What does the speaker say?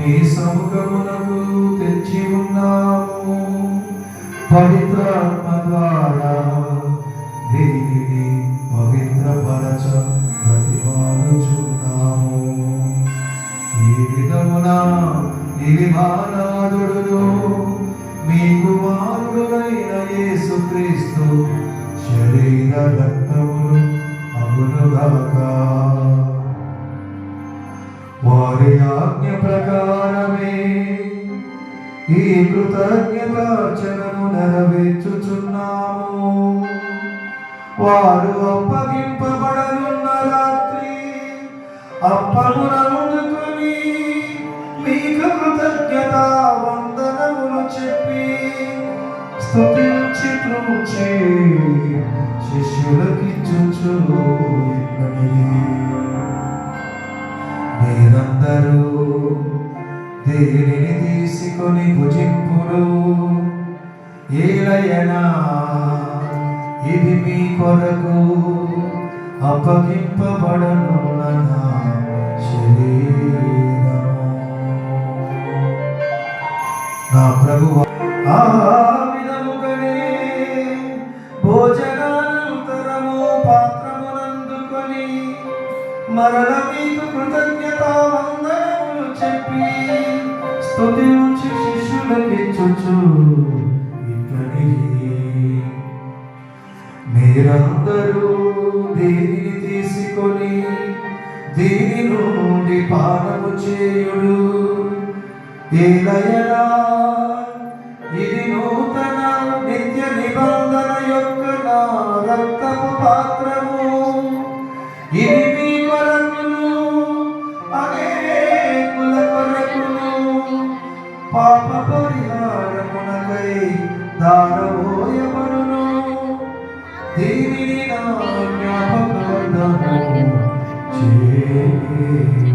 నీ సముఖమునకు తెచ్చి ఉన్నాము. పవిత్రాత్మ ద్వారా దీనిని పవిత్రపరచ ప్రతిమానుచున్నాము ఈ విధమున ఇది మానాదుడును మీ కుమారుడైన యేసుక్రీస్తు శరీర రక్తములు ఈ కృతజ్ఞతార్చనను నెరవేర్చుచున్నాము. వారు అప్పగింపబడనున్న రాత్రి అప్పమునందుకొని మీకు కృతజ్ఞత వందనములు చెప్పి స్తుతించి త్రుంచి శిష్యులకిచ్చుచు మీరందరూ దేనిని తీసుకొని భుజింపుడు? ఏలయనా ఇది మీ కొరకు అప్పగింపబడను నా శరీరము? నా ప్రభు ఆ విధముగనే భోజనానంతరము పాత్రమునందుకొని మరణ మీకు కృతజ్ఞత వందన చెప్పి స్థుతి నుంచి శిష్యులకిచ్చుచు ఇట్లనిది మీరందరూ దీనిని తీసుకొని దీని నుండి పానము చేయుడు? ఏలయనా ఇది నూతన నిత్య నిబంధన యొక్క నా రక్తపు పాత్ర పాప పరిహారమునకై దానబోయబడును దీనిని నా జ్ఞాపకార్థము చేయ.